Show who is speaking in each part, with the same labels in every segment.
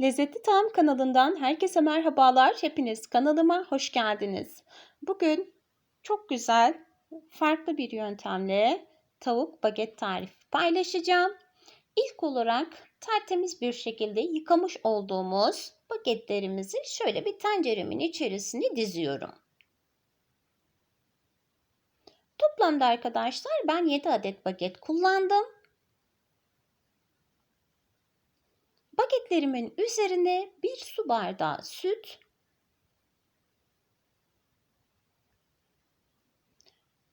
Speaker 1: Lezzetli Tam kanalından herkese merhabalar. Hepiniz kanalıma hoş geldiniz. Bugün çok güzel, farklı bir yöntemle tavuk baget tarifi paylaşacağım. İlk olarak tertemiz bir şekilde yıkamış olduğumuz bagetlerimizi şöyle bir tenceremin içerisine diziyorum. Toplamda arkadaşlar ben 7 adet baget kullandım. Bagetlerimin üzerine bir su bardağı süt,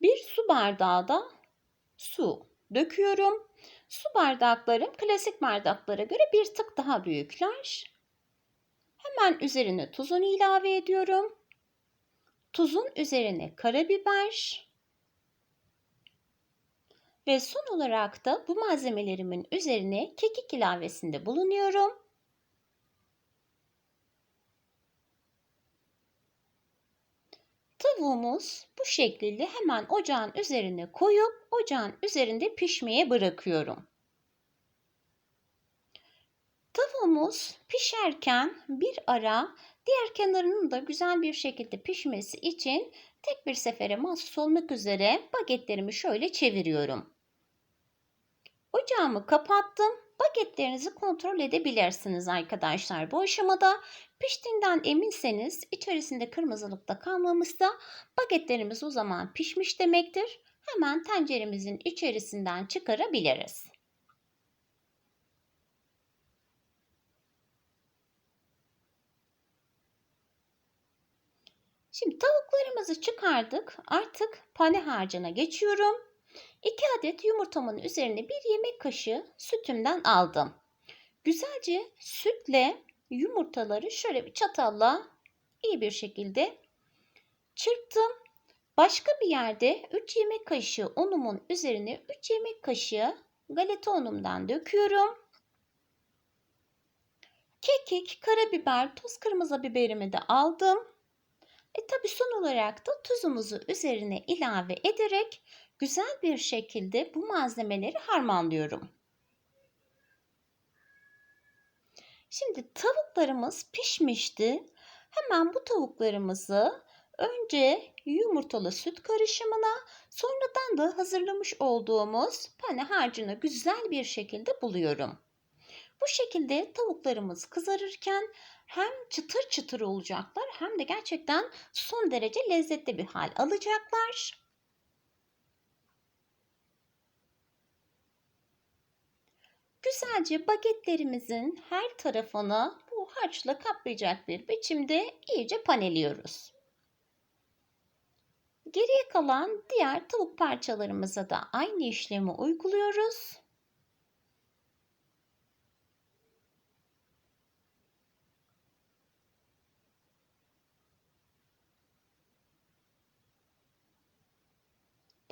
Speaker 1: bir su bardağı da su döküyorum. Su bardaklarım klasik bardaklara göre bir tık daha büyükler. Hemen üzerine tuzunu ilave ediyorum. Tuzun üzerine karabiber, ve son olarak da bu malzemelerimin üzerine kekik ilavesinde bulunuyorum. Tavuğumuz bu şekilde hemen ocağın üzerine koyup ocağın üzerinde pişmeye bırakıyorum. Tavuğumuz pişerken bir ara diğer kenarının da güzel bir şekilde pişmesi için tek bir sefere mahsus olmak üzere bagetlerimi şöyle çeviriyorum. Ocağımı kapattım. Bagetlerinizi kontrol edebilirsiniz arkadaşlar. Bu aşamada piştiğinden eminseniz içerisinde kırmızılıkta kalmamışsa bagetlerimiz o zaman pişmiş demektir. Hemen tenceremizin içerisinden çıkarabiliriz. Şimdi tavuklarımızı çıkardık. Artık pane harcına geçiyorum. 2 adet yumurtamın üzerine bir yemek kaşığı sütümden aldım. Güzelce sütle yumurtaları şöyle bir çatalla iyi bir şekilde çırptım. Başka bir yerde 3 yemek kaşığı unumun üzerine 3 yemek kaşığı galeta unumdan döküyorum. Kekik, karabiber, tuz kırmızı biberimi de aldım. E tabi son olarak da tuzumuzu üzerine ilave ederek güzel bir şekilde bu malzemeleri harmanlıyorum. Şimdi tavuklarımız pişmişti. Hemen bu tavuklarımızı önce yumurtalı süt karışımına sonradan da hazırlamış olduğumuz pane harcına güzel bir şekilde buluyorum. Bu şekilde tavuklarımız kızarırken hem çıtır çıtır olacaklar hem de gerçekten son derece lezzetli bir hal alacaklar. Güzelce bagetlerimizin her tarafını bu harçla kaplayacak bir biçimde iyice paneliyoruz. Geriye kalan diğer tavuk parçalarımıza da aynı işlemi uyguluyoruz.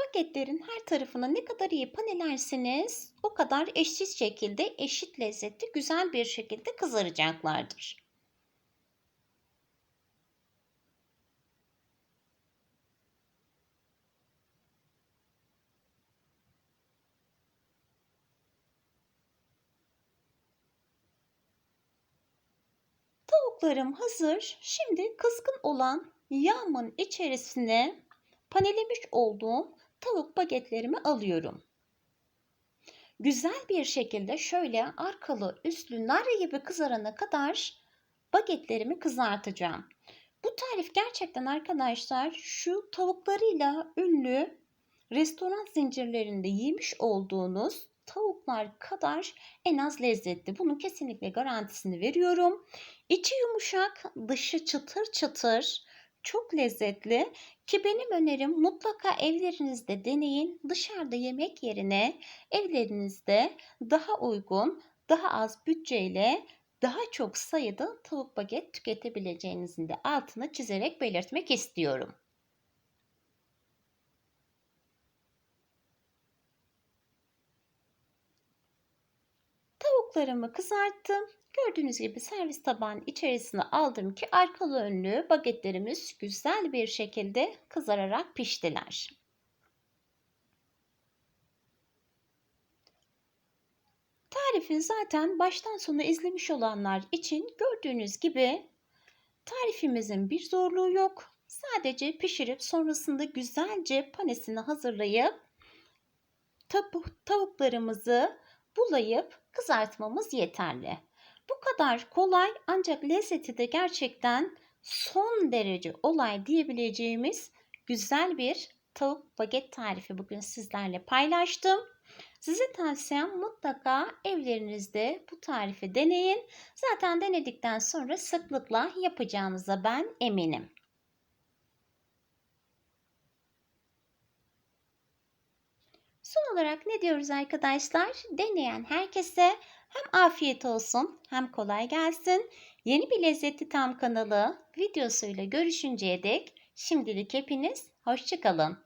Speaker 1: Paketlerin her tarafını ne kadar iyi panelerseniz o kadar eşsiz şekilde eşit lezzetli güzel bir şekilde kızaracaklardır. Tavuklarım hazır. Şimdi kızgın olan yağımın içerisine panelemiş olduğum tavuk bagetlerimi alıyorum. Güzel bir şekilde şöyle arkalı üstlü nar gibi kızarana kadar bagetlerimi kızartacağım. Bu tarif gerçekten arkadaşlar şu tavuklarıyla ünlü restoran zincirlerinde yemiş olduğunuz tavuklar kadar en az lezzetli. Bunun kesinlikle garantisini veriyorum. İçi yumuşak, dışı çıtır çıtır çok lezzetli ki benim önerim mutlaka evlerinizde deneyin. Dışarıda yemek yerine evlerinizde daha uygun, daha az bütçeyle daha çok sayıda tavuk baget tüketebileceğinizin de altını çizerek belirtmek istiyorum. Tavuklarımı kızarttım. Gördüğünüz gibi servis tabağının içerisine aldım ki arkalı önlü bagetlerimiz güzel bir şekilde kızararak piştiler. Tarifi zaten baştan sona izlemiş olanlar için gördüğünüz gibi tarifimizin bir zorluğu yok. Sadece pişirip sonrasında güzelce panesini hazırlayıp tavuklarımızı bulayıp kızartmamız yeterli. Bu kadar kolay ancak lezzeti de gerçekten son derece olay diyebileceğimiz güzel bir tavuk baget tarifi bugün sizlerle paylaştım. Size tavsiyem mutlaka evlerinizde bu tarifi deneyin. Zaten denedikten sonra sıklıkla yapacağınıza ben eminim. Son olarak ne diyoruz arkadaşlar? Deneyen herkese hem afiyet olsun hem kolay gelsin. Yeni bir lezzetli tam kanalı videosuyla görüşünceye dek şimdilik hepiniz hoşçakalın.